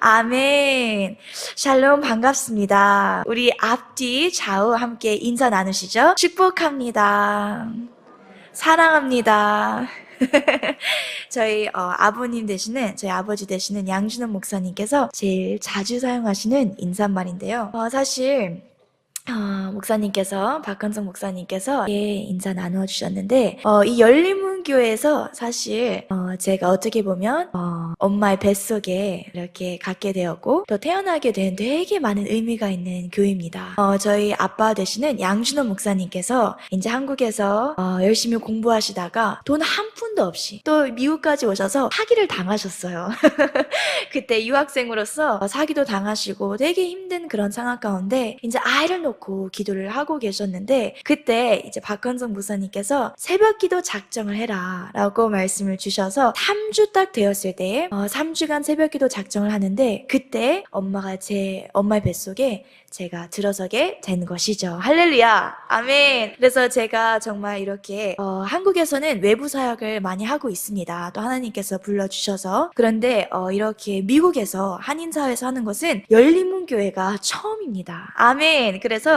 아멘. 샬롬 반갑습니다. 우리 앞뒤 좌우 함께 인사 나누시죠? 축복합니다. 사랑합니다. 저희 어, 아버님 되시는 저희 아버지 되시는 양준원 목사님께서 제일 자주 사용하시는 인사말인데요. 어, 사실 어, 목사님께서 박건성 목사님께서 예, 인사 나누어 주셨는데 어, 이 열린문교에서 사실 어, 제가 어떻게 보면 어, 엄마의 뱃속에 이렇게 갖게 되었고 또 태어나게 된 되게 많은 의미가 있는 교회입니다. 어, 저희 아빠 되시는 양준호 목사님께서 이제 한국에서 어, 열심히 공부하시다가 돈 한 푼도 없이 또 미국까지 오셔서 사기를 당하셨어요. 그때 유학생으로서 사기도 당하시고 되게 힘든 그런 상황 가운데 이제 아이를 놓고 기도를 하고 계셨는데 그때 이제 박건성 목사님께서 새벽 기도 작정을 해라 라고 말씀을 주셔서 3주 딱 되었을 때에 어, 3주간 새벽 기도 작정을 하는데 그때 엄마가 제 엄마의 뱃속에 제가 들어서게 된 것이죠. 할렐루야. 아멘. 그래서 제가 정말 이렇게 어, 한국에서는 외부 사역을 많이 하고 있습니다. 또 하나님께서 불러주셔서 그런데 어, 이렇게 미국에서 한인 사회에서 하는 것은 열린문 교회가 처음입니다. 아멘. 그래서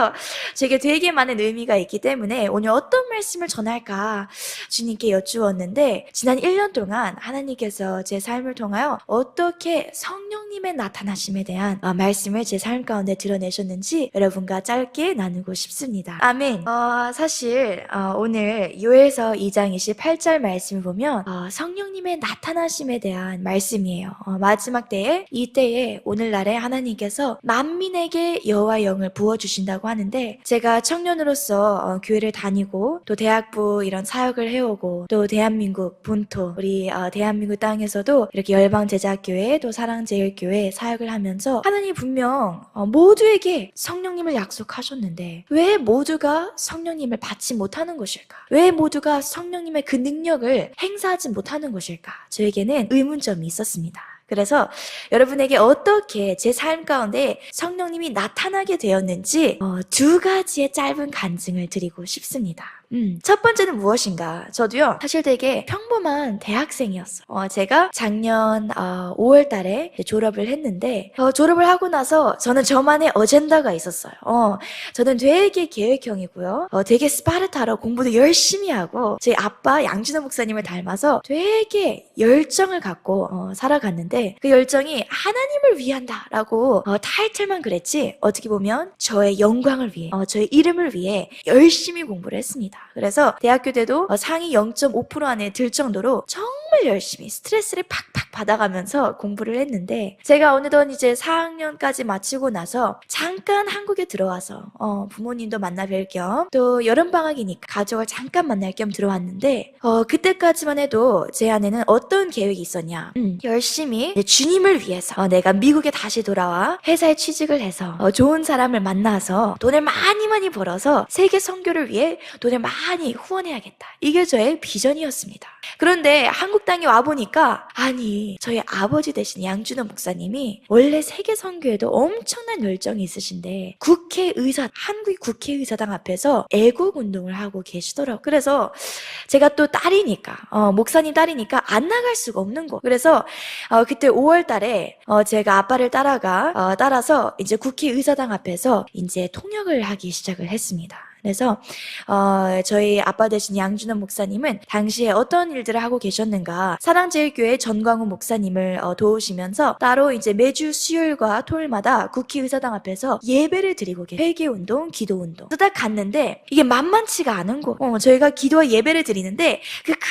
제게 되게 많은 의미가 있기 때문에 오늘 어떤 말씀을 전할까 주님께 여쭈었는데 지난 1년 동안 하나님께서 제 삶을 통하여 어떻게 성령님의 나타나심에 대한 어, 말씀을 제 삶 가운데 드러내셨는지 여러분과 짧게 나누고 싶습니다. 아멘. 어, 사실 어, 오늘 요에서 2장 28절 말씀을 보면 어, 성령님의 나타나심에 대한 말씀이에요. 어, 마지막 때에 이 때에 오늘날에 하나님께서 만민에게 여호와 영을 부어 주신다 고 하는데 제가 청년으로서 어, 교회를 다니고 또 대학부 이런 사역을 해오고 또 대한민국 본토 우리 어, 대한민국 땅에서도 이렇게 열방 제자교회 또 사랑제일교회 사역을 하면서 하나님 분명 어, 모두에게 성령님을 약속하셨는데 왜 모두가 성령님을 받지 못하는 것일까? 왜 모두가 성령님의 그 능력을 행사하지 못하는 것일까? 저에게는 의문점이 있었습니다. 그래서 여러분에게 어떻게 제 삶 가운데 성령님이 나타나게 되었는지 어, 두 가지의 짧은 간증을 드리고 싶습니다. 음, 첫 번째는 무엇인가? 저도요, 사실 되게 평범한 대학생이었어요. 어, 제가 작년 어, 5월 달에 졸업을 했는데, 어, 졸업을 하고 나서 저는 저만의 어젠다가 있었어요. 어, 저는 되게 계획형이고요. 어, 되게 스파르타로 공부도 열심히 하고, 저희 아빠 양준호 목사님을 닮아서 되게 열정을 갖고 어, 살아갔는데, 그 열정이 하나님을 위한다라고 어, 타이틀만 그랬지, 어떻게 보면 저의 영광을 위해, 어, 저의 이름을 위해 열심히 공부를 했습니다. 그래서 대학교 때도 어, 상위 0.5% 안에 들 정도로 정말 열심히 스트레스를 팍팍 받아가면서 공부를 했는데 제가 어느덧 이제 4학년까지 마치고 나서 잠깐 한국에 들어와서 어, 부모님도 만나 뵐 겸 또 여름방학이니까 가족을 잠깐 만날 겸 들어왔는데 어, 그때까지만 해도 제 안에는 어떤 계획이 있었냐 음, 열심히 내 주님을 위해서 어, 내가 미국에 다시 돌아와 회사에 취직을 해서 어, 좋은 사람을 만나서 돈을 많이 많이 벌어서 세계 선교를 위해 돈을 많이 후원해야겠다. 이게 저의 비전이었습니다. 그런데 한국 땅에 와 보니까 아니 저희 아버지 되신 양준호 목사님이 원래 세계 선교에도 엄청난 열정이 있으신데 국회의사 한국 국회의사당 앞에서 애국 운동을 하고 계시더라고. 그래서 제가 또 딸이니까 어, 목사님 딸이니까 안 나갈 수가 없는 거. 그래서 어, 그때 5월달에 어, 제가 아빠를 따라가 어, 따라서 이제 국회의사당 앞에서 이제 통역을 하기 시작을 했습니다. 그래서 어, 저희 아빠 되신 양준원 목사님은 당시에 어떤 일들을 하고 계셨는가 사랑제일교회 전광훈 목사님을 어, 도우시면서 따로 이제 매주 수요일과 토요일마다 국회의사당 앞에서 예배를 드리고 계세요. 회개운동, 기도운동. 딱 갔는데 이게 만만치가 않은 곳. 어, 저희가 기도와 예배를 드리는데 그 큰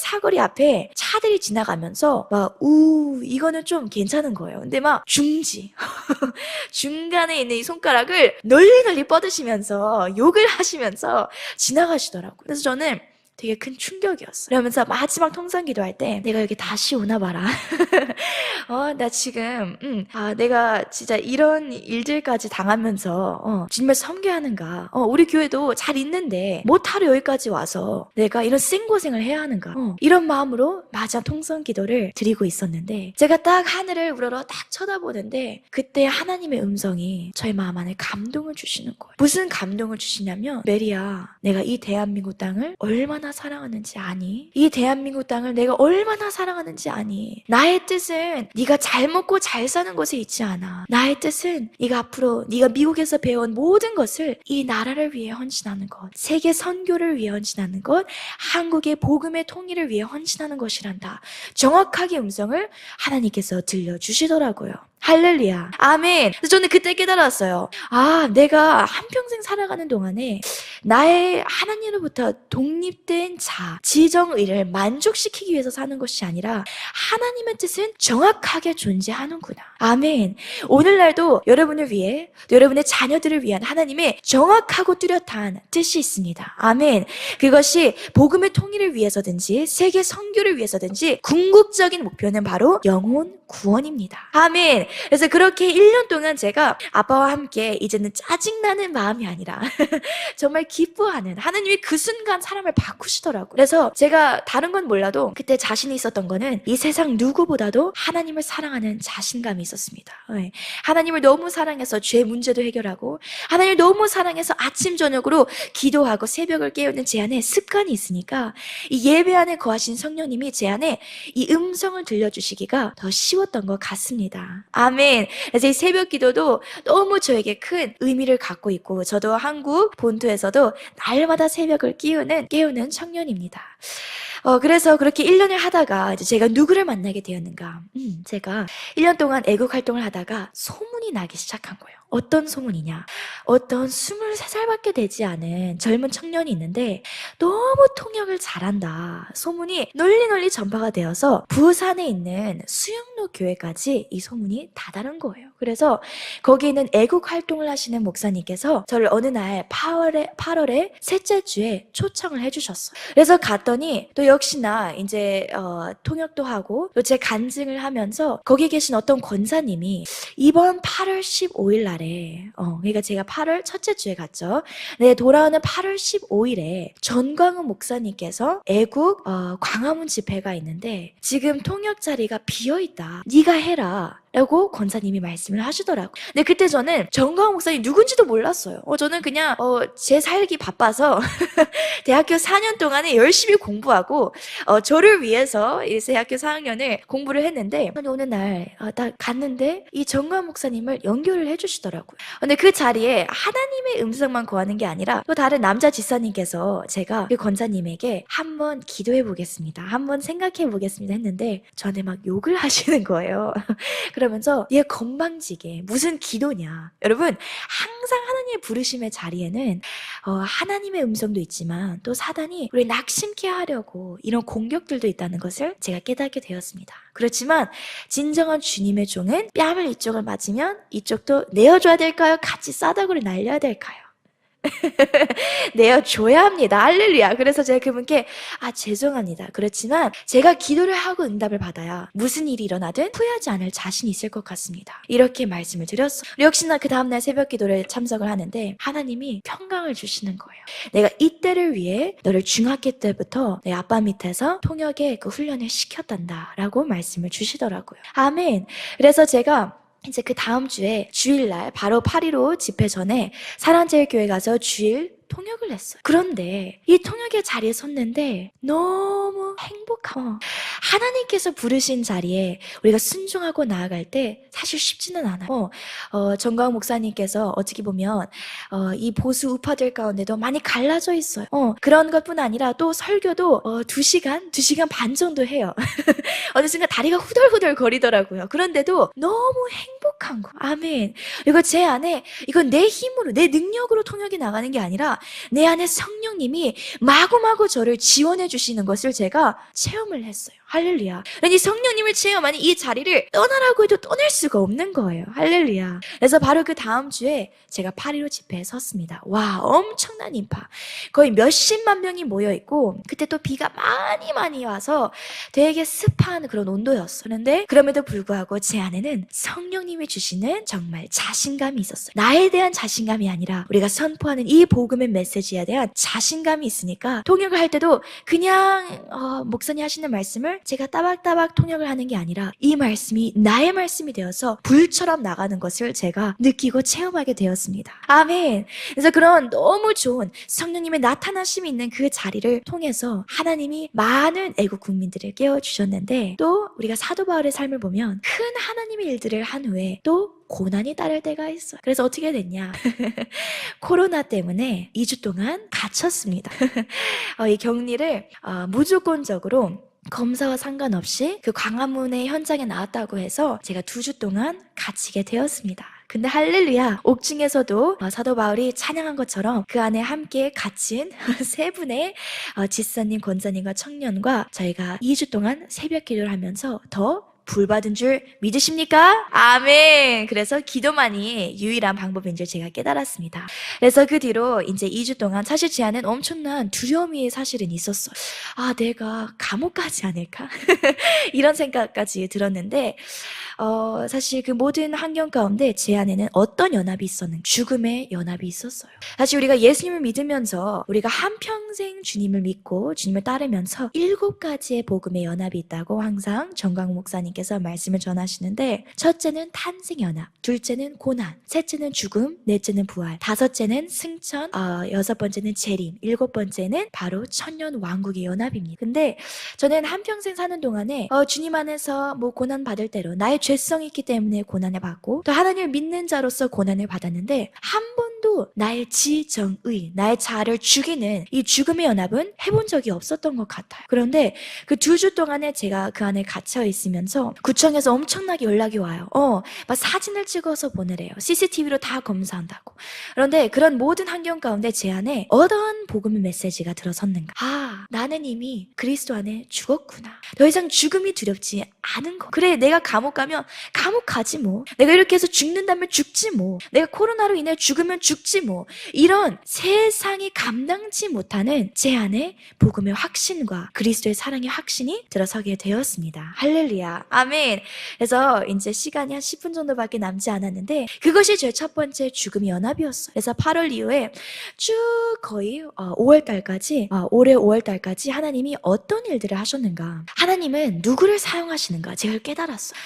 사거리 앞에 차들이 지나가면서 막 우 이거는 좀 괜찮은 거예요. 근데 막 중지 중간에 있는 이 손가락을 널리 널리 뻗으시면서 욕을 하시면서 지나가시더라고요. 그래서 저는 되게 큰 충격이었어요. 그러면서 마지막 통상 기도할 때 내가 여기 다시 오나 봐라. 어, 나 지금 음, 아, 내가 진짜 이런 일들까지 당하면서 어, 주님을 섬겨하는가? 어, 우리 교회도 잘 있는데 못하러 여기까지 와서 내가 이런 생고생을 해야 하는가? 어, 이런 마음으로 마지막 통성 기도를 드리고 있었는데 제가 딱 하늘을 우러러 딱 쳐다보는데 그때 하나님의 음성이 저의 마음 안에 감동을 주시는 거예요. 무슨 감동을 주시냐면 메리야, 내가 이 대한민국 땅을 얼마나 얼마나 사랑하는지 아니? 이 대한민국 땅을 내가 얼마나 사랑하는지 아니? 나의 뜻은 네가 잘 먹고 잘 사는 곳에 있지 않아. 나의 뜻은 네가 앞으로 네가 미국에서 배운 모든 것을 이 나라를 위해 헌신하는 것, 세계 선교를 위해 헌신하는 것, 한국의 복음의 통일을 위해 헌신하는 것이란다. 정확하게 음성을 하나님께서 들려주시더라고요. 할렐루야. 아멘. 그래서 저는 그때 깨달았어요. 아, 내가 한평생 살아가는 동안에 나의 하나님으로부터 독립된 자, 지정의를 만족시키기 위해서 사는 것이 아니라 하나님의 뜻은 정확하게 존재하는구나. 아멘. 오늘날도 여러분을 위해, 또 여러분의 자녀들을 위한 하나님의 정확하고 뚜렷한 뜻이 있습니다. 아멘. 그것이 복음의 통일을 위해서든지 세계 선교를 위해서든지 궁극적인 목표는 바로 영혼 구원입니다. 아멘. 그래서 그렇게 1년 동안 제가 아빠와 함께 이제는 짜증나는 마음이 아니라 정말 기뻐하는 하나님이 그 순간 사람을 바꾸 시더라고요. 그래서 제가 다른 건 몰라도 그때 자신이 있었던 거는 이 세상 누구보다도 하나님을 사랑하는 자신감이 있었습니다. 네. 하나님을 너무 사랑해서 죄 문제도 해결하고 하나님을 너무 사랑해서 아침 저녁으로 기도하고 새벽을 깨우는 제 안에 습관이 있으니까 이 예배 안에 거하신 성령님이 제 안에 이 음성을 들려주시기가 더 쉬웠던 것 같습니다. 아멘. 그래서 이 새벽 기도도 너무 저에게 큰 의미를 갖고 있고 저도 한국 본토에서도 날마다 새벽을 끼우는 깨우는 청년입니다. 어, 그래서 그렇게 1년을 하다가 이제 제가 누구를 만나게 되었는가. 음, 제가 1년 동안 애국 활동을 하다가 소문이 나기 시작한 거예요. 어떤 소문이냐. 어떤 23살밖에 되지 않은 젊은 청년이 있는데 너무 통역을 잘한다. 소문이 널리 널리 전파가 되어서 부산에 있는 수영로 교회까지 이 소문이 다다른 거예요. 그래서 거기 있는 애국 활동을 하시는 목사님께서 저를 어느 날 8월에, 8월에 셋째 주에 초청을 해주셨어요. 그래서 갔더니 또 역시나 이제 어, 통역도 하고 또 제 간증을 하면서 거기 계신 어떤 권사님이 이번 8월 15일 날에 어, 그러니까 제가 8월 첫째 주에 갔죠. 네, 돌아오는 8월 15일에 전광훈 목사님께서 애국 어, 광화문 집회가 있는데 지금 통역 자리가 비어 있다. 네가 해라. 라고 권사님이 말씀을 하시더라고요. 근데 그때 저는 정광훈 목사님 누군지도 몰랐어요. 어, 저는 그냥 어, 제 살기 바빠서 대학교 4년 동안에 열심히 공부하고 어, 저를 위해서 이 대학교 4학년을 공부를 했는데 어느 날 어, 딱 갔는데 이 정광훈 목사님을 연결을 해주시더라고요. 근데 그 자리에 하나님의 음성만 거하는 게 아니라 또 다른 남자 지사님께서 제가 그 권사님에게 한번 기도해 보겠습니다. 한번 생각해 보겠습니다 했는데 저한테 막 욕을 하시는 거예요. 그러면서 얘 건방지게 무슨 기도냐. 여러분 항상 하나님의 부르심의 자리에는 어, 하나님의 음성도 있지만 또 사단이 우리 낙심케 하려고 이런 공격들도 있다는 것을 제가 깨닫게 되었습니다. 그렇지만 진정한 주님의 종은 뺨을 이쪽을 맞으면 이쪽도 내어줘야 될까요? 같이 싸다구를 날려야 될까요? 내어줘야 합니다. 할렐루야. 그래서 제가 그분께 아 죄송합니다. 그렇지만 제가 기도를 하고 응답을 받아야 무슨 일이 일어나든 후회하지 않을 자신이 있을 것 같습니다. 이렇게 말씀을 드렸어. 역시나 그 다음날 새벽 기도를 참석을 하는데 하나님이 평강을 주시는 거예요. 내가 이때를 위해 너를 중학교 때부터 내 아빠 밑에서 통역의 그 훈련을 시켰단다. 라고 말씀을 주시더라고요. 아멘. 그래서 제가 이제 그 다음 주에 주일날 바로 8.15 집회 전에 사랑제일교회 가서 주일 통역을 했어요. 그런데 이 통역의 자리에 섰는데 너무 행복하고 하나님께서 부르신 자리에 우리가 순종하고 나아갈 때 사실 쉽지는 않아요. 어, 정광 목사님께서 어떻게 보면 어, 이 보수 우파들 가운데도 많이 갈라져 있어요. 어, 그런 것뿐 아니라 또 설교도 어, 2시간, 2시간 반 정도 해요. 어느 순간 다리가 후덜후덜 거리더라고요. 그런데도 너무 행복 한 거. 아멘. 이거 제 안에 이건 내 힘으로, 내 능력으로 통역이 나가는 게 아니라 내 안에 성령님이 마구마구 저를 지원해 주시는 것을 제가 체험을 했어요. 할렐루야. 이 성령님을 체험하니 이 자리를 떠나라고 해도 떠날 수가 없는 거예요. 할렐루야. 그래서 바로 그 다음 주에 제가 8.15 집회에 섰습니다. 와, 엄청난 인파. 거의 몇십만 명이 모여있고, 그때 또 비가 많이 많이 와서 되게 습한 그런 온도였어요. 그런데 그럼에도 불구하고 제 안에는 성령님이 주시는 정말 자신감이 있었어요. 나에 대한 자신감이 아니라 우리가 선포하는 이 복음의 메시지에 대한 자신감이 있으니까 통역을 할 때도 그냥 어, 목사님 하시는 말씀을 제가 따박따박 통역을 하는 게 아니라 이 말씀이 나의 말씀이 되어서 불처럼 나가는 것을 제가 느끼고 체험하게 되었습니다. 아멘. 그래서 그런 너무 좋은 성령님의 나타나심이 있는 그 자리를 통해서 하나님이 많은 애국 국민들을 깨워 주셨는데 또 우리가 사도 바울의 삶을 보면 큰 하나님의 일들을 한 후에 또 고난이 따를 때가 있어요. 그래서 어떻게 됐냐? 코로나 때문에 2주 동안 갇혔습니다. 어, 이 격리를 어, 무조건적으로 검사와 상관없이 그 광화문의 현장에 나왔다고 해서 제가 두 주 동안 갇히게 되었습니다. 근데 할렐루야 옥중에서도 어, 사도 바울이 찬양한 것처럼 그 안에 함께 갇힌 세 분의 어, 지사님, 권사님과 청년과 저희가 2주 동안 새벽 기도를 하면서 더 불 받은 줄 믿으십니까? 아멘. 그래서 기도만이 유일한 방법인 줄 제가 깨달았습니다. 그래서 그 뒤로 이제 2주 동안 사실 제 안엔 엄청난 두려움이 사실은 있었어요. 아, 내가 감옥 가지 않을까? 이런 생각까지 들었는데, 어, 사실 그 모든 환경 가운데 제 안에는 어떤 연합이 있었는 죽음의 연합이 있었어요. 사실 우리가 예수님을 믿으면서 우리가 한평생 주님을 믿고 주님을 따르면서 일곱 가지의 복음의 연합이 있다고 항상 정광 목사님 께서 말씀을 전하시는데 첫째는 탄생 연합, 둘째는 고난, 셋째는 죽음, 넷째는 부활, 다섯째는 승천, 어, 여섯 번째는 재림, 일곱 번째는 바로 천년 왕국의 연합입니다. 근데 저는 한 평생 사는 동안에 어, 주님 안에서 뭐 고난 받을 대로 나의 죄성이 있기 때문에 고난을 받고 또 하나님을 믿는 자로서 고난을 받았는데 한 번도 나의 지정의, 나의 자아를 죽이는 이 죽음의 연합은 해본 적이 없었던 것 같아요. 그런데 그 두 주 동안에 제가 그 안에 갇혀 있으면서 구청에서 엄청나게 연락이 와요. 어, 막 사진을 찍어서 보내래요. CCTV로 다 검사한다고. 그런데 그런 모든 환경 가운데 제 안에 어떤 복음의 메시지가 들어섰는가? 아, 나는 이미 그리스도 안에 죽었구나. 더 이상 죽음이 두렵지 않은 거. 그래, 내가 감옥 가면 감옥 가지 뭐. 내가 이렇게 해서 죽는다면 죽지 뭐. 내가 코로나로 인해 죽으면 죽지 뭐. 이런 세상이 감당치 못하는 제 안에 복음의 확신과 그리스도의 사랑의 확신이 들어서게 되었습니다. 할렐루야. 아멘. 그래서 이제 시간이 한 10분 정도밖에 남지 않았는데 그것이 제 첫 번째 죽음의 연합이었어요. 그래서 8월 이후에 쭉 거의 5월 달까지 어, 올해 5월 달까지 하나님이 어떤 일들을 하셨는가? 하나님은 누구를 사용하시는가? 제가 깨달았어요.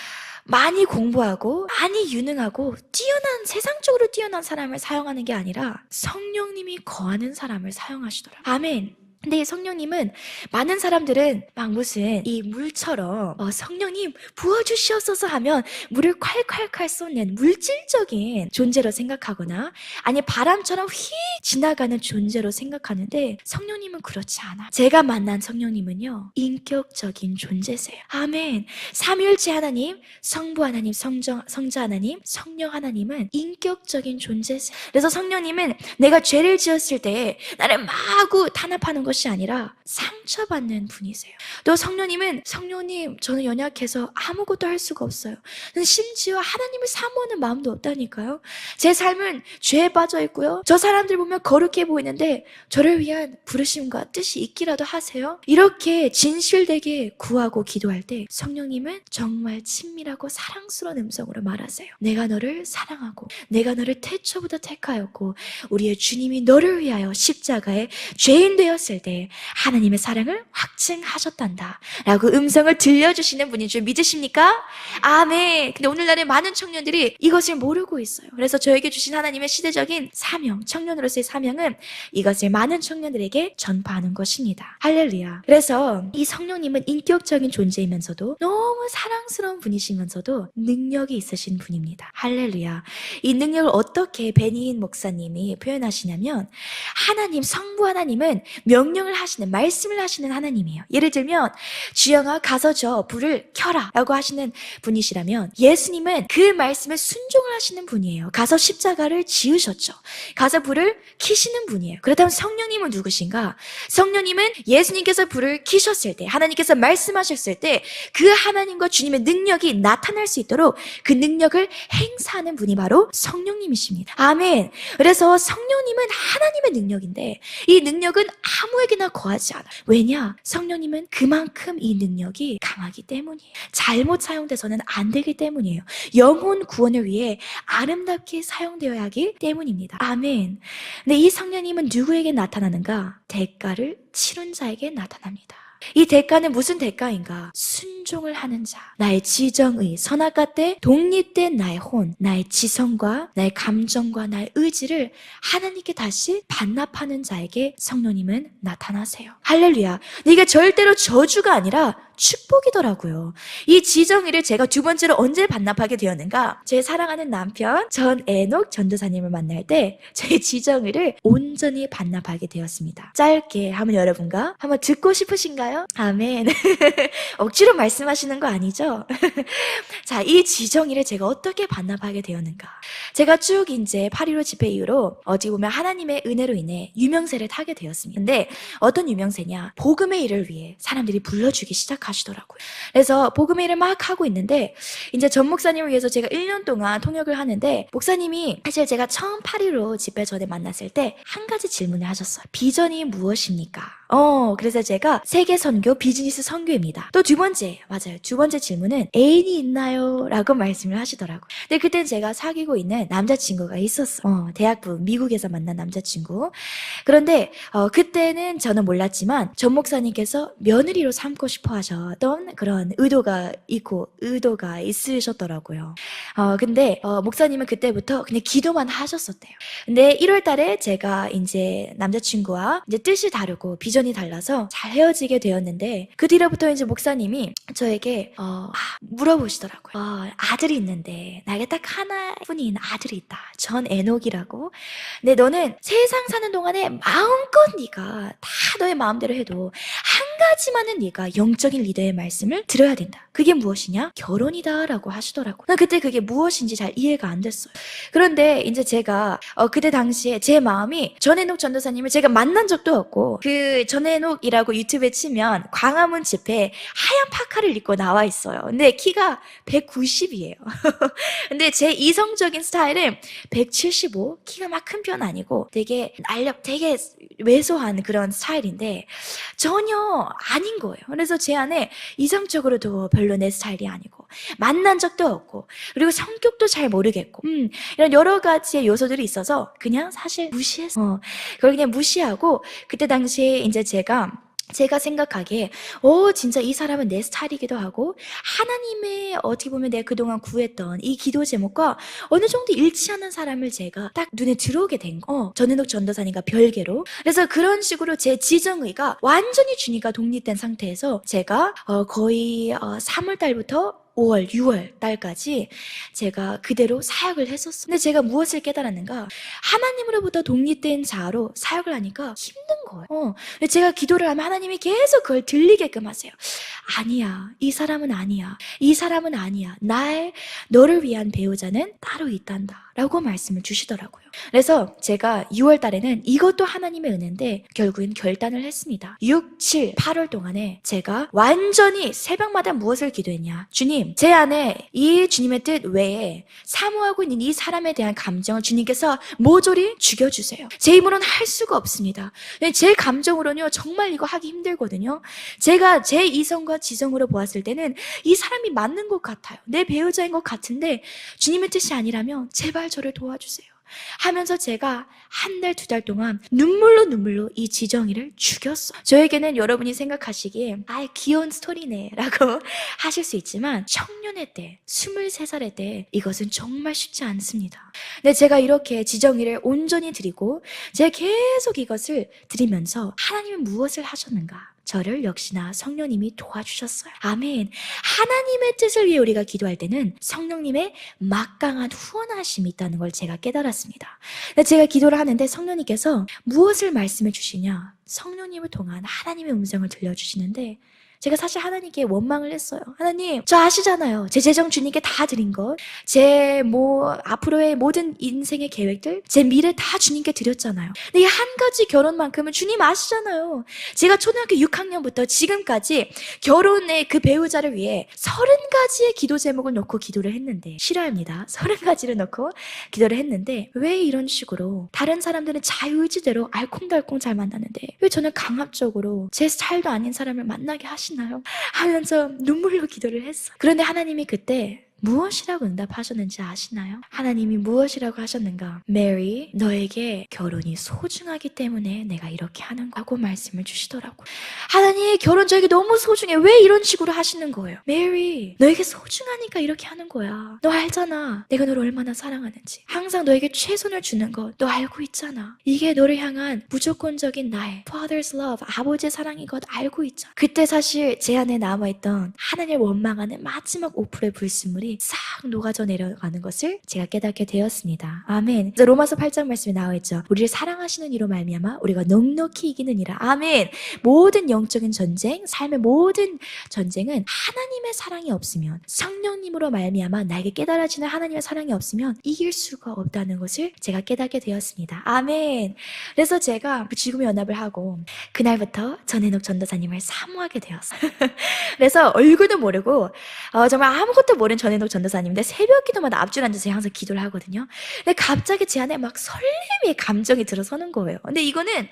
많이 공부하고 많이 유능하고 뛰어난 세상적으로 뛰어난 사람을 사용하는 게 아니라 성령님이 거하는 사람을 사용하시더라. 아멘. 근데 이 성령님은 많은 사람들은 막 무슨 이 물처럼 어, 성령님 부어주시옵소서 하면 물을 콸콸콸 쏟는 물질적인 존재로 생각하거나 아니 바람처럼 휙 지나가는 존재로 생각하는데 성령님은 그렇지 않아. 제가 만난 성령님은요 인격적인 존재세요. 아멘. 삼위일체 하나님, 성부 하나님, 성정, 성자 하나님, 성령 하나님은 인격적인 존재세요. 그래서 성령님은 내가 죄를 지었을 때 나를 마구 탄압하는 것이 아니라 상처받는 분이세요. 또 성령님은 성령님 저는 연약해서 아무것도 할 수가 없어요. 심지어 하나님을 사모하는 마음도 없다니까요. 제 삶은 죄에 빠져 있고요. 저 사람들 보면 거룩해 보이는데 저를 위한 부르심과 뜻이 있기라도 하세요. 이렇게 진실되게 구하고 기도할 때 성령님은 정말 친밀하고 사랑스러운 음성으로 말하세요. 내가 너를 사랑하고 내가 너를 태초부터 택하였고 우리의 주님이 너를 위하여 십자가에 죄인 되었을 때 하나님의 사랑을 확증하셨단다. 라고 음성을 들려주시는 분인 줄 믿으십니까? 아멘. 근데 오늘날에 많은 청년들이 이것을 모르고 있어요. 그래서 저에게 주신 하나님의 시대적인 사명, 청년으로서의 사명은 이것을 많은 청년들에게 전파하는 것입니다. 할렐루야. 그래서 이 성령님은 인격적인 존재이면서도 너무 사랑스러운 분이시면서도 능력이 있으신 분입니다. 할렐루야. 이 능력을 어떻게 베니인 목사님이 표현하시냐면 하나님, 성부 하나님은 명 령을 하시는, 말씀을 하시는 하나님이에요. 예를 들면 주영아 가서 저 불을 켜라 라고 하시는 분이시라면 예수님은 그 말씀에 순종을 하시는 분이에요. 가서 십자가를 지으셨죠. 가서 불을 키시는 분이에요. 그렇다면 성령님은 누구신가? 성령님은 예수님께서 불을 키셨을 때, 하나님께서 말씀하셨을 때 그 하나님과 주님의 능력이 나타날 수 있도록 그 능력을 행사하는 분이 바로 성령님이십니다. 아멘. 그래서 성령님은 하나님의 능력인데 이 능력은 아무 에게나 거하지 않아요. 왜냐? 성령님은 그만큼 이 능력이 강하기 때문이에요. 잘못 사용돼서는 안 되기 때문이에요. 영혼 구원을 위해 아름답게 사용되어야 하기 때문입니다. 아멘. 근데 이 성령님은 누구에게 나타나는가? 대가를 치른 자에게 나타납니다. 이 대가는 무슨 대가인가? 순종을 하는 자. 나의 지정의, 선악과 때 독립된 나의 혼, 나의 지성과 나의 감정과 나의 의지를 하나님께 다시 반납하는 자에게 성령님은 나타나세요. 할렐루야. 이게 절대로 저주가 아니라 축복이더라고요. 이 지정의를 제가 두 번째로 언제 반납하게 되었는가? 제 사랑하는 남편 전 에녹 전도사님을 만날 때 제 지정의를 온전히 반납하게 되었습니다. 짧게 한번 여러분과 한번 듣고 싶으신가요? 아멘. 억지로 말씀하시는 거 아니죠? 자, 이 지정의를 제가 어떻게 반납하게 되었는가? 제가 쭉 이제 8.15 집회 이후로 어찌 보면 하나님의 은혜로 인해 유명세를 타게 되었습니다. 근데 어떤 유명세냐? 복음의 일을 위해 사람들이 불러주기 시작 하시더라고요. 그래서 복음의 일을 막 하고 있는데 이제 전 목사님을 위해서 제가 1년 동안 통역을 하는데 목사님이 사실 제가 처음 8.15 집회 전에 만났을 때 한 가지 질문을 하셨어요. 비전이 무엇입니까? 어, 그래서 제가 세계 선교 비즈니스 선교입니다. 또 두 번째, 맞아요. 두 번째 질문은 애인이 있나요? 라고 말씀을 하시더라고요. 근데 그땐 제가 사귀고 있는 남자친구가 있었어. 어, 대학부 미국에서 만난 남자친구. 그런데 어, 그때는 저는 몰랐지만 전 목사님께서 며느리로 삼고 싶어 하셨던 그런 의도가 있고 의도가 있으셨더라고요. 어, 근데 어, 목사님은 그때부터 그냥 기도만 하셨었대요. 근데 1월 달에 제가 이제 남자친구와 이제 뜻이 다르고 비전 이 달라서 잘 헤어지게 되었는데 그 뒤로부터 이제 목사님이 저에게 어, 아, 물어보시더라고요. 어, 아들이 있는데 나에게 딱 하나뿐인 아들이 있다. 전 에녹이라고. 근데 너는 세상 사는 동안에 마음껏 네가 다 너의 마음대로 해도 한 가지만은 네가 영적인 리더의 말씀을 들어야 된다. 그게 무엇이냐? 결혼이다라고 하시더라고요. 나 그때 그게 무엇인지 잘 이해가 안 됐어요. 그런데 이제 제가 어, 그때 당시에 제 마음이 전해녹 전도사님을 제가 만난 적도 없고 그 전해녹이라고 유튜브에 치면 광화문 집회 하얀 파카를 입고 나와 있어요. 근데 키가 190이에요. 근데 제 이성적인 스타일은 175, 키가 막 큰 편 아니고 되게 날렵, 되게 왜소한 그런 스타일인데 전혀 아닌 거예요. 그래서 제 안에 이성적으로도 별로 내 스타일이 아니고 만난 적도 없고 그리고 성격도 잘 모르겠고 음, 이런 여러 가지의 요소들이 있어서 그냥 사실 무시했어. 어, 그걸 그냥 무시하고 그때 당시에 이제 제가 제가 생각하기에 오 진짜 이 사람은 내 스타일이기도 하고 하나님의 어떻게 보면 내가 그동안 구했던 이 기도 제목과 어느 정도 일치하는 사람을 제가 딱 눈에 들어오게 된 거. 어, 전해독 전도사님과 별개로. 그래서 그런 식으로 제 지정의가 완전히 주니까 독립된 상태에서 제가 어, 거의 어, 3월 달부터 5월, 6월 달까지 제가 그대로 사역을 했었어. 근데 제가 무엇을 깨달았는가? 하나님으로부터 독립된 자로 사역을 하니까 힘든 거예요. 어. 제가 기도를 하면 하나님이 계속 그걸 들리게끔 하세요. 아니야. 이 사람은 아니야. 이 사람은 아니야. 날, 너를 위한 배우자는 따로 있단다. 라고 말씀을 주시더라고요. 그래서 제가 6월 달에는 이것도 하나님의 은혜인데 결국엔 결단을 했습니다. 6, 7, 8월 동안에 제가 완전히 새벽마다 무엇을 기도했냐. 주님, 제 안에 이 주님의 뜻 외에 사모하고 있는 이 사람에 대한 감정을 주님께서 모조리 죽여주세요. 제 힘으로는 할 수가 없습니다. 제 감정으로는요, 정말 이거 하기 힘들거든요. 제가 제 이성과 지성으로 보았을 때는 이 사람이 맞는 것 같아요. 내 배우자인 것 같은데 주님의 뜻이 아니라면 제발 저를 도와주세요. 하면서 제가 한 달, 두 달 동안 눈물로 눈물로 이 지정이를 죽였어. 저에게는 여러분이 생각하시기에, 아 귀여운 스토리네. 라고 하실 수 있지만, 청년의 때, 23살의 때, 이것은 정말 쉽지 않습니다. 근데 제가 이렇게 지정이를 온전히 드리고, 제가 계속 이것을 드리면서, 하나님은 무엇을 하셨는가? 저를 역시나 성령님이 도와주셨어요. 아멘. 하나님의 뜻을 위해 우리가 기도할 때는 성령님의 막강한 후원하심이 있다는 걸 제가 깨달았습니다. 제가 기도를 하는데 성령님께서 무엇을 말씀해 주시냐? 성령님을 통한 하나님의 음성을 들려주시는데 제가 사실 하나님께 원망을 했어요. 하나님, 저 아시잖아요. 제 재정 주님께 다 드린 것. 제 뭐, 앞으로의 모든 인생의 계획들, 제 미래 다 주님께 드렸잖아요. 근데 이 한 가지 결혼만큼은 주님 아시잖아요. 제가 초등학교 6학년부터 지금까지 결혼의 그 배우자를 위해 서른 가지의 기도 제목을 놓고 기도를 했는데, 싫어합니다. 서른 가지를 놓고 기도를 했는데, 왜 이런 식으로 다른 사람들은 자유의지대로 알콩달콩 잘 만나는데, 왜 저는 강압적으로 제 스타일도 아닌 사람을 만나게 하시 하시나요? 하면서 눈물로 기도를 했어. 그런데 하나님이 그때 무엇이라고 응답하셨는지 아시나요? 하나님이 무엇이라고 하셨는가? 메리, 너에게 결혼이 소중하기 때문에 내가 이렇게 하는 거고 말씀을 주시더라고요. 하나님, 결혼 저에게 너무 소중해. 왜 이런 식으로 하시는 거예요? 메리, 너에게 소중하니까 이렇게 하는 거야. 너 알잖아. 내가 너를 얼마나 사랑하는지. 항상 너에게 최선을 주는 거너 알고 있잖아. 이게 너를 향한 무조건적인 나의 Father's love, 아버지의 사랑인 것 알고 있잖아. 그때 사실 제 안에 남아있던 하나님을 원망하는 마지막 오프의 불순물이 싹 녹아져 내려가는 것을 제가 깨닫게 되었습니다. 아멘. 로마서 8장 말씀에 나와 있죠. 우리를 사랑하시는 이로 말미암아 우리가 넉넉히 이기느니라. 아멘. 모든 영적인 전쟁, 삶의 모든 전쟁은 하나님의 사랑이 없으면 성령님으로 말미암아 나에게 깨달아지는 하나님의 사랑이 없으면 이길 수가 없다는 것을 제가 깨닫게 되었습니다. 아멘. 그래서 제가 그 지금의 연합을 하고 그날부터 전해녹 전도사님을 사모하게 되었어요. 그래서 얼굴도 모르고 어, 정말 아무것도 모르는 전해 녹 전도사님인데 새벽 기도마다 앞줄 앉아서 항상 기도를 하거든요. 근데 갑자기 제 안에 막 설렘의 감정이 들어서는 거예요. 근데 이거는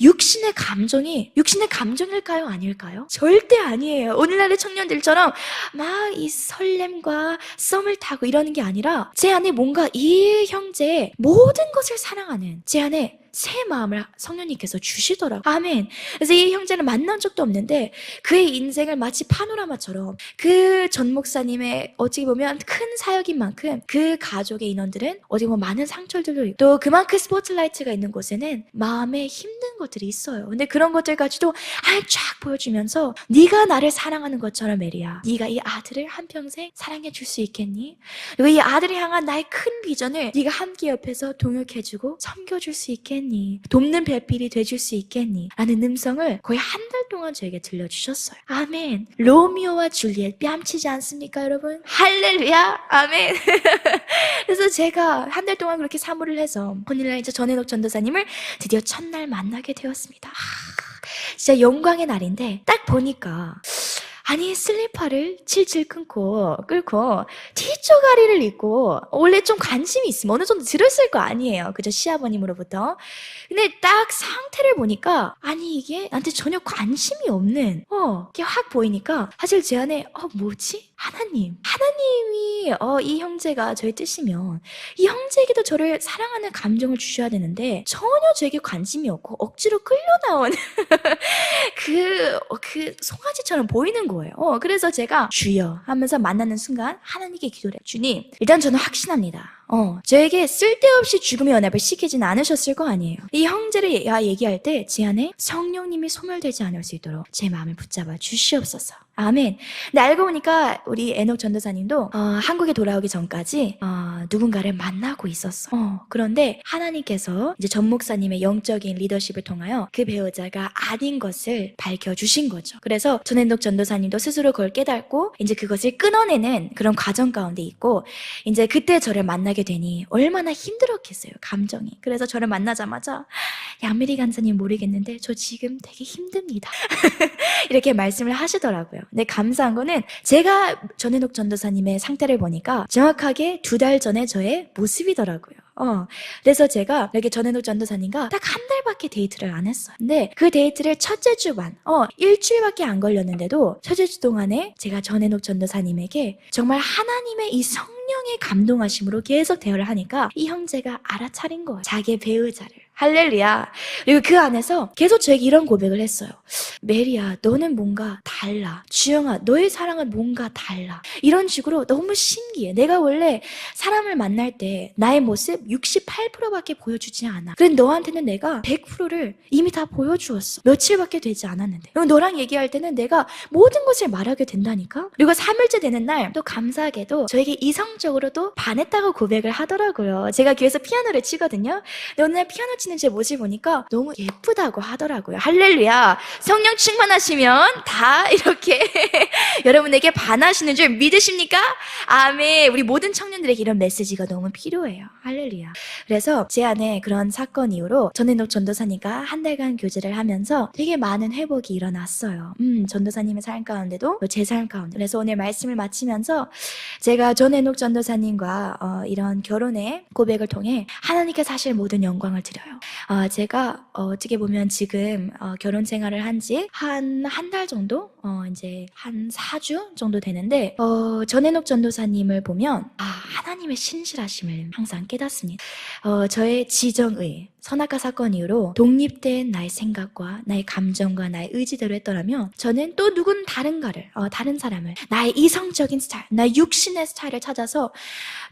육신의 감정이 육신의 감정일까요? 아닐까요? 절대 아니에요. 오늘날의 청년들처럼 막 이 설렘과 썸을 타고 이러는 게 아니라 제 안에 뭔가 이 형제의 모든 것을 사랑하는 제 안에 새 마음을 성령님께서 주시더라고요. 아멘. 그래서 이 형제를 만난 적도 없는데 그의 인생을 마치 파노라마처럼 그 전 목사님의 어찌 보면 큰 사역인 만큼 그 가족의 인원들은 어디 보면 많은 상처들도 있고 또 그만큼 스포트라이트가 있는 곳에는 마음에 힘든 것들이 있어요. 근데 그런 것들 가지고 알쫙 보여주면서 네가 나를 사랑하는 것처럼 메리야. 네가 이 아들을 한평생 사랑해 줄 수 있겠니? 그리고 이 아들을 향한 나의 큰 비전을 네가 함께 옆에서 동역해 주고 섬겨 줄 수 있겠니? 돕는 배필이 돼줄 수 있겠니? 라는 음성을 거의 한 달 동안 저에게 들려주셨어요. 아멘. 로미오와 줄리엣 뺨치지 않습니까, 여러분? 할렐루야. 아멘. 그래서 제가 한 달 동안 그렇게 사모를 해서 이제 전해놓 전도사님을 드디어 첫날 만나게 되었습니다. 하, 진짜 영광의 날인데 딱 보니까 아니 슬리퍼를 칠칠 끊고 끌고 티조가리를 입고 원래 좀 관심이 있으면 어느 정도 들었을 거 아니에요. 그죠? 시아버님으로부터. 근데 딱 상태를 보니까 아니 이게 나한테 전혀 관심이 없는 어 이게 확 보이니까 사실 제 안에 어 뭐지 하나님 하나님이 어 이 형제가 저의 뜻이면 이 형제에게도 저를 사랑하는 감정을 주셔야 되는데 전혀 저에게 관심이 없고 억지로 끌려 나온 그, 어, 그 송아지처럼 보이는 거예요. 어, 그래서 제가 주여 하면서 만나는 순간 하나님께 기도를 해요. 주님, 일단 저는 확신합니다. 어, 저에게 쓸데없이 죽음의 연합을 시키진 않으셨을 거 아니에요. 이 형제를 야 얘기할 때 제 안에 성령님이 소멸되지 않을 수 있도록 제 마음을 붙잡아 주시옵소서. 아멘. 근데 알고 보니까 우리 에녹 전도사님도 어, 한국에 돌아오기 전까지 어, 누군가를 만나고 있었어. 어, 그런데 하나님께서 이제 전 목사님의 영적인 리더십을 통하여 그 배우자가 아닌 것을 밝혀 주신 거죠. 그래서 전 에녹 전도사님도 스스로 그걸 깨닫고 이제 그것을 끊어내는 그런 과정 가운데 있고 이제 그때 저를 만나게 되니 얼마나 힘들었겠어요 감정이. 그래서 저를 만나자마자 양미리 간사님 모르겠는데 저 지금 되게 힘듭니다. 이렇게 말씀을 하시더라고요. 근데 감사한 거는 제가 전해녹 전도사님의 상태를 보니까 정확하게 두 달 전에 저의 모습이더라고요. 어, 그래서 제가 이렇게 전해녹 전도사님과 딱 한 달밖에 데이트를 안 했어요. 근데 그 데이트를 첫째 주반, 어, 일주일밖에 안 걸렸는데도 첫째 주 동안에 제가 전해녹 전도사님에게 정말 하나님의 이성 령의 감동하심으로 계속 대화를 하니까 이 형제가 알아차린 거예요. 자기의 배우자를. 할렐루야. 그리고 그 안에서 계속 저에게 이런 고백을 했어요. 메리야, 너는 뭔가 달라. 주영아, 너의 사랑은 뭔가 달라. 이런 식으로 너무 신기해. 내가 원래 사람을 만날 때 나의 모습 68%밖에 보여주지 않아. 그래 너한테는 내가 100%를 이미 다 보여주었어. 며칠밖에 되지 않았는데. 그리고 너랑 얘기할 때는 내가 모든 것을 말하게 된다니까. 그리고 3일째 되는 날 또 감사하게도 저에게 이성적으로도 반했다고 고백을 하더라고요. 제가 교회에서 피아노를 치거든요. 근데 날 피아노 치는 제 모습 보니까 너무 예쁘다고 하더라고요. 할렐루야. 성령 충만하시면 다 이렇게 여러분에게 반하시는 줄 믿으십니까? 아멘. 우리 모든 청년들에게 이런 메시지가 너무 필요해요. 할렐루야. 그래서 제 안에 그런 사건 이후로 전해녹 전도사님과 한 달간 교제를 하면서 되게 많은 회복이 일어났어요. 음, 전도사님의 삶 가운데도 제 삶 가운데. 그래서 오늘 말씀을 마치면서 제가 전해녹 전도사님과 어, 이런 결혼의 고백을 통해 하나님께 사실 모든 영광을 드려요. 어, 제가 어, 어떻게 보면 지금 어, 결혼 생활을 한 지 한 한 달 정도 어, 이제 한 4주 정도 되는데 어, 전해녹 전도사님을 보면 아 하나님의 신실하심을 항상 깨닫습니다. 어, 저의 지정의 선악과 사건 이후로 독립된 나의 생각과 나의 감정과 나의 의지대로 했더라면 저는 또 누군 다른가를 어, 다른 사람을 나의 이성적인 스타일, 나의 육신의 스타일을 찾아서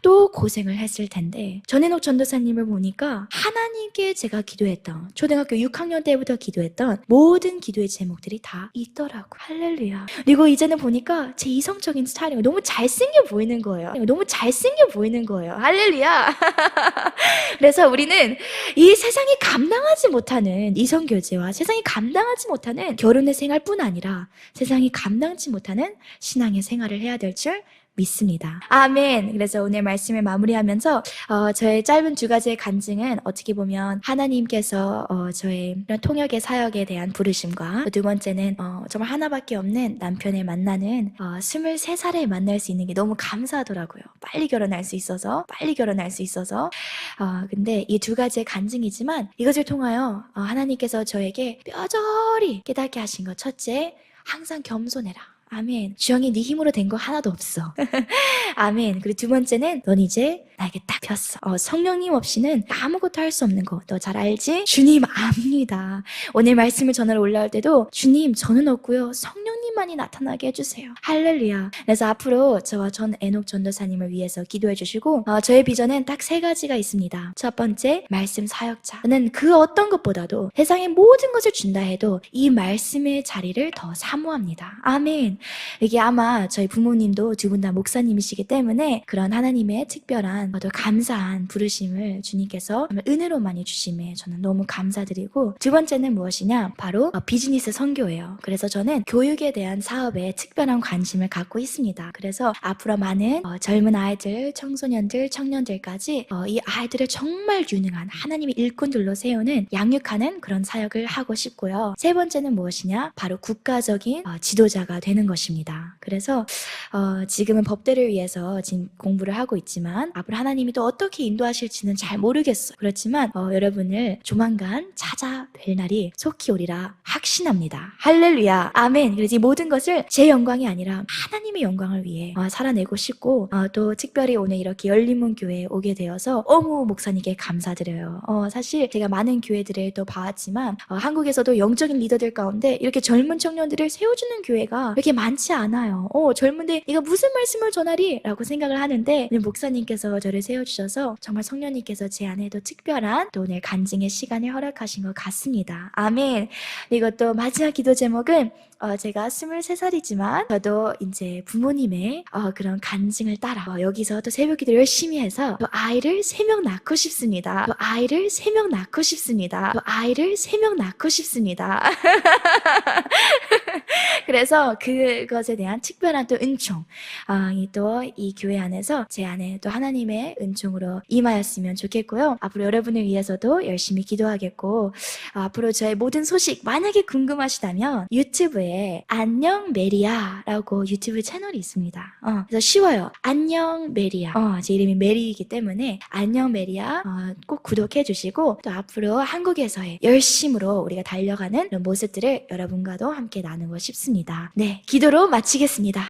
또 고생을 했을 텐데 전해녹 전도사님을 보니까 하나님께 제가 기도했던 초등학교 6학년 때부터 기도했던 모든 기도의 제목들이 다 있더라고. 할렐루야. 그리고 이제는 보니까 제 이성적인 스타일이 너무 잘생겨 보이는 거예요. 너무 잘생겨 보이는 거예요. 할렐루야. 그래서 우리는 이 세상이 감당하지 못하는 이성 교제와 세상이 감당하지 못하는 결혼의 생활뿐 아니라 세상이 감당치 못하는 신앙의 생활을 해야 될 줄 믿습니다. 아멘. 그래서 오늘 말씀을 마무리하면서 어, 저의 짧은 두 가지의 간증은 어떻게 보면 하나님께서 어, 저의 이런 통역의 사역에 대한 부르심과 두 번째는 어, 정말 하나밖에 없는 남편을 만나는 어, 23살에 만날 수 있는 게 너무 감사하더라고요. 빨리 결혼할 수 있어서 빨리 결혼할 수 있어서 어, 근데 이 두 가지의 간증이지만 이것을 통하여 어, 하나님께서 저에게 뼈저리 깨닫게 하신 것 첫째 항상 겸손해라. 아멘. 주영이 네 힘으로 된 거 하나도 없어. 아멘. 그리고 두 번째는 넌 이제 나에게 딱 폈어. 어, 성령님 없이는 아무것도 할 수 없는 거. 너 잘 알지? 주님 압니다. 오늘 말씀을 전하러 올라올 때도 주님 저는 없고요. 성령님만이 나타나게 해주세요. 할렐루야. 그래서 앞으로 저와 전 에녹 전도사님을 위해서 기도해 주시고 어, 저의 비전은 딱 세 가지가 있습니다. 첫 번째 말씀 사역자. 저는 그 어떤 것보다도 세상의 모든 것을 준다 해도 이 말씀의 자리를 더 사모합니다. 아멘. 이게 아마 저희 부모님도 두 분 다 목사님이시기 때문에 그런 하나님의 특별한 또 감사한 부르심을 주님께서 은혜로 많이 주심에 저는 너무 감사드리고 두 번째는 무엇이냐 바로 어, 비즈니스 선교예요. 그래서 저는 교육에 대한 사업에 특별한 관심을 갖고 있습니다. 그래서 앞으로 많은 어, 젊은 아이들, 청소년들, 청년들까지 어, 이 아이들을 정말 유능한 하나님의 일꾼들로 세우는 양육하는 그런 사역을 하고 싶고요. 세 번째는 무엇이냐 바로 국가적인 어, 지도자가 되는 것입니다. 그래서 어, 지금은 법대를 위해서 지금 공부를 하고 있지만 앞으로 하나님이 또 어떻게 인도하실지는 잘 모르겠어요. 그렇지만 어, 여러분을 조만간 찾아뵐 날이 속히 오리라 확신합니다. 할렐루야. 아멘. 그래서 이 모든 것을 제 영광이 아니라 하나님의 영광을 위해 어, 살아내고 싶고 어, 또 특별히 오늘 이렇게 열린문 교회에 오게 되어서 어무 목사님께 감사드려요. 어, 사실 제가 많은 교회들을 또 봐왔지만 어, 한국에서도 영적인 리더들 가운데 이렇게 젊은 청년들을 세워주는 교회가 그렇게 많지 않아요. 어, 젊은데 이거 무슨 말씀을 전하리? 라고 생각을 하는데 목사님께서 저를 세워주셔서 정말 성령님께서 제 안에도 특별한 또 오늘 간증의 시간을 허락하신 것 같습니다. 아멘. 또 마지막 기도 제목은 어, 제가 23살이지만 저도 이제 부모님의 어, 그런 간증을 따라 어, 여기서 또 새벽 기도 열심히 해서 또 아이를 3명 낳고 싶습니다. 또 아이를 3명 낳고 싶습니다. 또 아이를 3명 낳고 싶습니다. 그래서 그것에 대한 특별한 또 은총, 아, 또이 교회 안에서 제 안에 또 하나님의 은총으로 임하였으면 좋겠고요. 앞으로 여러분을 위해서도 열심히 기도하겠고, 아, 앞으로 저의 모든 소식 만약에 궁금하시다면 유튜브에 안녕 메리아라고 유튜브 채널이 있습니다. 어, 그래서 쉬워요. 안녕 메리아. 어, 제 이름이 메리이기 때문에 안녕 메리아 어, 꼭 구독해 주시고 또 앞으로 한국에서의 열심으로 우리가 달려가는 모습들을 여러분과도 함께 나누 고 싶습니다. 네, 기도로 마치겠습니다.